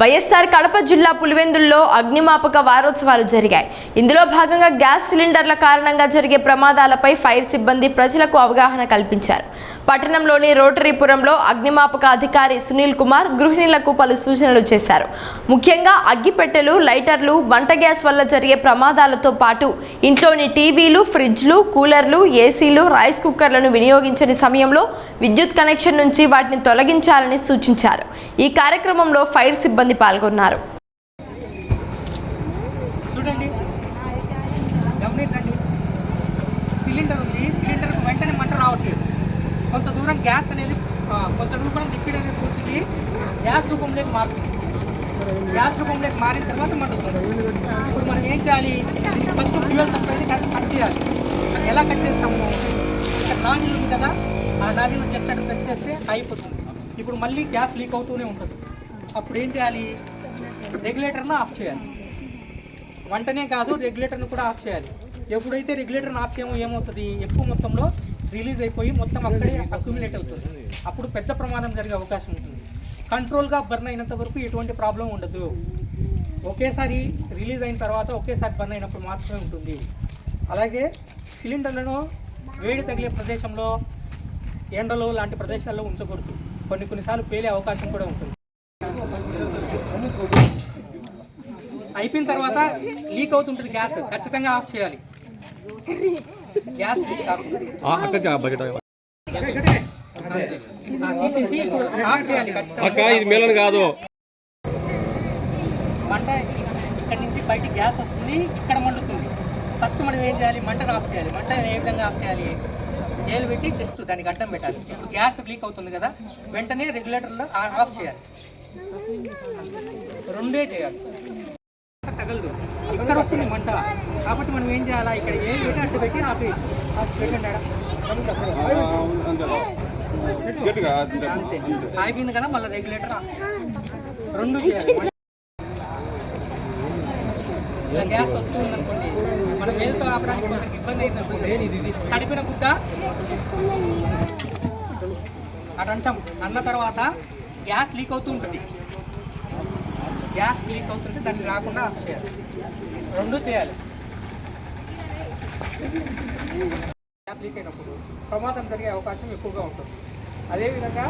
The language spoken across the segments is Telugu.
వైఎస్ఆర్ కడప జిల్లా పులివెందుల్లో అగ్నిమాపక వారోత్సవాలు జరిగాయి. ఇందులో భాగంగా గ్యాస్ సిలిండర్ల కారణంగా జరిగే ప్రమాదాలపై ఫైర్ సిబ్బంది ప్రజలకు అవగాహన కల్పించారు. పట్టణంలోని రోటరీపురంలో అగ్నిమాపక అధికారి సునీల్ కుమార్ గృహిణులకు పలు సూచనలు చేశారు. ముఖ్యంగా అగ్గిపెట్టెలు లైటర్లు వంట గ్యాస్ వల్ల జరిగే ప్రమాదాలతో పాటు ఇంట్లోని టీవీలు ఫ్రిడ్జ్లు కూలర్లు ఏసీలు రైస్ కుక్కర్లను వినియోగించని సమయంలో విద్యుత్ కనెక్షన్ నుంచి వాటిని తొలగించాలని సూచించారు. ఈ కార్యక్రమంలో ఫైర్ సిబ్బంది పాల్గొన్నారు. చూడండి. సిలిండర్ ఉంది. సిలిండర్కి వెంటనే మంట రావట్లేదు. కొంత దూరం గ్యాస్ అనేది కొంత దూరం లిక్విడ్ అనేది పూర్తికి గ్యాస్ రూపంలోకి మారుతుంది గ్యాస్ రూపంలోకి మారిన తర్వాత మండుతుంది ఇప్పుడు మనం ఏం చేయాలి? ఫస్ట్ ఫ్యూయల్ సప్లైని కట్ కట్ చేయాలి. అది ఎలా కట్ చేస్తాము? ఇక్కడ నాజిల్ ఉంది కదా ఆ నాజిల్ జస్ట్ అక్కడ ప్రెస్ చేస్తే అయిపోతుంది. ఇప్పుడు మళ్ళీ గ్యాస్ లీక్ అవుతూనే ఉంటుంది. అప్పుడు ఏం చేయాలి? రెగ్యులేటర్ను ఆఫ్ చేయాలి. వంటనే కాదు రెగ్యులేటర్ను కూడా ఆఫ్ చేయాలి. ఎప్పుడైతే రెగ్యులేటర్ని ఆఫ్ చేయమో ఏమవుతుంది? ఎక్కువ మొత్తంలో రిలీజ్ అయిపోయి మొత్తం అక్కడే అక్యుమిలేట్ అవుతుంది. అప్పుడు పెద్ద ప్రమాదం జరిగే అవకాశం ఉంటుంది. కంట్రోల్గా బర్న్ అయినంత వరకు ఎటువంటి ప్రాబ్లం ఉండదు. ఒకేసారి రిలీజ్ అయిన తర్వాత ఒకేసారి బర్న్ అయినప్పుడు మాత్రమే ఉంటుంది. అలాగే సిలిండర్లను వేడి తగిలే ప్రదేశంలో ఎండలో లాంటి ప్రదేశాల్లో ఉంచకూడదు. కొన్ని కొన్నిసార్లు పేలే అవకాశం కూడా ఉంటుంది. అయిపోయిన తర్వాత లీక్ అవుతుంటుంది గ్యాస్ ఖచ్చితంగా ఆఫ్ చేయాలి. గ్యాస్ లీక్ కాకుండా. అక్క ఇది మేలని కాదు. మంట ఇక్కడ నుంచి బయటికి గ్యాస్ వస్తుంది ఇక్కడ మండుతుంది. ఫస్ట్ మనం ఏం చేయాలి? మంటను ఆఫ్ చేయాలి. మంట ఏ విధంగా ఆఫ్ చేయాలి? ఏలు పెట్టి జస్ట్ దానికి అడ్డం పెట్టాలి. ఇప్పుడు గ్యాస్ లీక్ అవుతుంది కదా వెంటనే రెగ్యులేటర్లో ఆఫ్ చేయాలి. రెండే చేయాలి. తగలదు. ఇక్కడ వస్తుంది మంట. కాబట్టి మనం ఏం చేయాలా? ఇక్కడ ఏ పెట్టి అడ్డు పెట్టి ఆపి పెట్టండి. అంతే. ఆగిపోయింది కదా మళ్ళీ రెగ్యులేటర్ రెండు చేయాలి. గ్యాస్ వస్తుంది అనుకోండి మనం వేలుతో ఆపడానికి కొంచెం ఇబ్బంది అయింది అనుకోండి ఇది? తడిపిన గుడ్డ? అటు అంటాం అన్న తర్వాత గ్యాస్ లీక్ అవుతూ ఉంటుంది గ్యాస్ లీక్ అవుతుంటే దాన్ని రాకుండా ఆఫ్ చేయాలి. రెండు చేయాలి. గ్యాస్ లీక్ అయినప్పుడు ప్రమాదం జరిగే అవకాశం ఎక్కువగా ఉంటుంది. అదేవిధంగా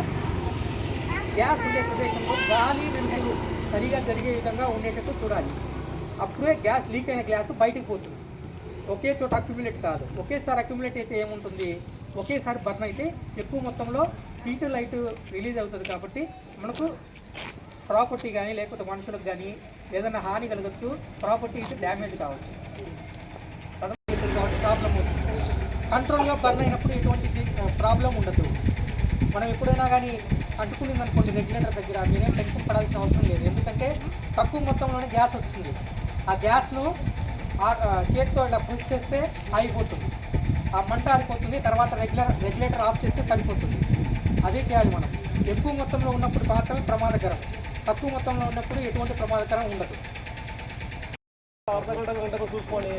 గ్యాస్ ఉండే ప్రదేశంలో గాలి వెలుగులు సరిగా జరిగే విధంగా ఉండేటట్టు చూడాలి. అప్పుడే గ్యాస్ లీక్ అయిన గ్యాస్ బయటకు పోతుంది. ఒకే చోట అక్యుమిలేట్ కాదు. ఒకేసారి అక్యుమిలేట్ అయితే ఏముంటుంది? ఒకేసారి బర్న్ అయితే ఎక్కువ మొత్తంలో హీట్ లైట్ రిలీజ్ అవుతుంది కాబట్టి మనకు ప్రాపర్టీ కానీ లేకపోతే మనుషులకు కానీ ఏదైనా హాని కలగచ్చు ప్రాపర్టీ డ్యామేజ్ కావచ్చు. కాబట్టి ప్రాబ్లం కంట్రోల్గా బర్న్ అయినప్పుడు ఎటువంటి ప్రాబ్లం ఉండదు. మనం ఎప్పుడైనా కానీ అంటుకునింది అనుకోండి రెగ్యులేటర్ దగ్గర మీరేం టెన్షన్ పడాల్సిన అవసరం లేదు. ఎందుకంటే తక్కువ మొత్తంలోనే గ్యాస్ వస్తుంది. ఆ గ్యాస్ను ఆ- చేతితో ఇలా పుష్ చేస్తే ఆగిపోతుంది ఆ మంట ఆరిపోతుంది తర్వాత రెగ్యులర్ రెగ్యులేటర్ ఆఫ్ చేస్తే సరిపోతుంది. అదే చేయాలి మనం. ఎక్కువ మొత్తంలో ఉన్నప్పుడు మాత్రమే ప్రమాదకరం. తక్కువ మొత్తంలో ఉన్నప్పుడు ఎటువంటి ప్రమాదకరం ఉండదు. అర్ధ గంట గంటకు చూసుకొని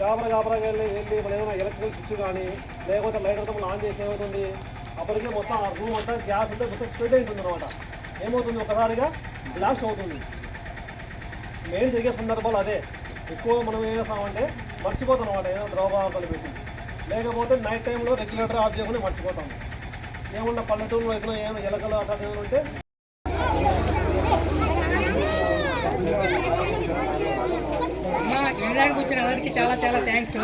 గాబర గాబరగా వెళ్ళి వెళ్ళి మన ఏదైనా ఎలక్ట్రికల్ స్విచ్ కానీ లేకపోతే లైటర్ మనం ఆన్ చేసి ఏమవుతుంది? అప్పటికే మొత్తం ఆ రూమ్ అంతా గ్యాస్ ఉంటే మొత్తం స్ప్రెడ్ అవుతుంది అనమాట ఏమవుతుంది? ఒకసారిగా బ్లాస్ట్ అవుతుంది. మెయిన్ జరిగే సందర్భాలు అదే. ఎక్కువ మనం ఏం చేస్తామంటే మర్చిపోతాం అనమాట ఏదైనా ద్రవభాగాలు పెట్టి. లేకపోతే నైట్ టైంలో రెగ్యులేటర్ ఆఫ్ చేయకుండా మర్చిపోతాం. ఏమన్నా పల్లెటూరులో ఏదైనా ఏమైనా ఎలకలు అట్లా ఏమైనా ఉంటే? అమ్మా వినడానికి వచ్చిన అందరికీ చాలా చాలా థ్యాంక్స్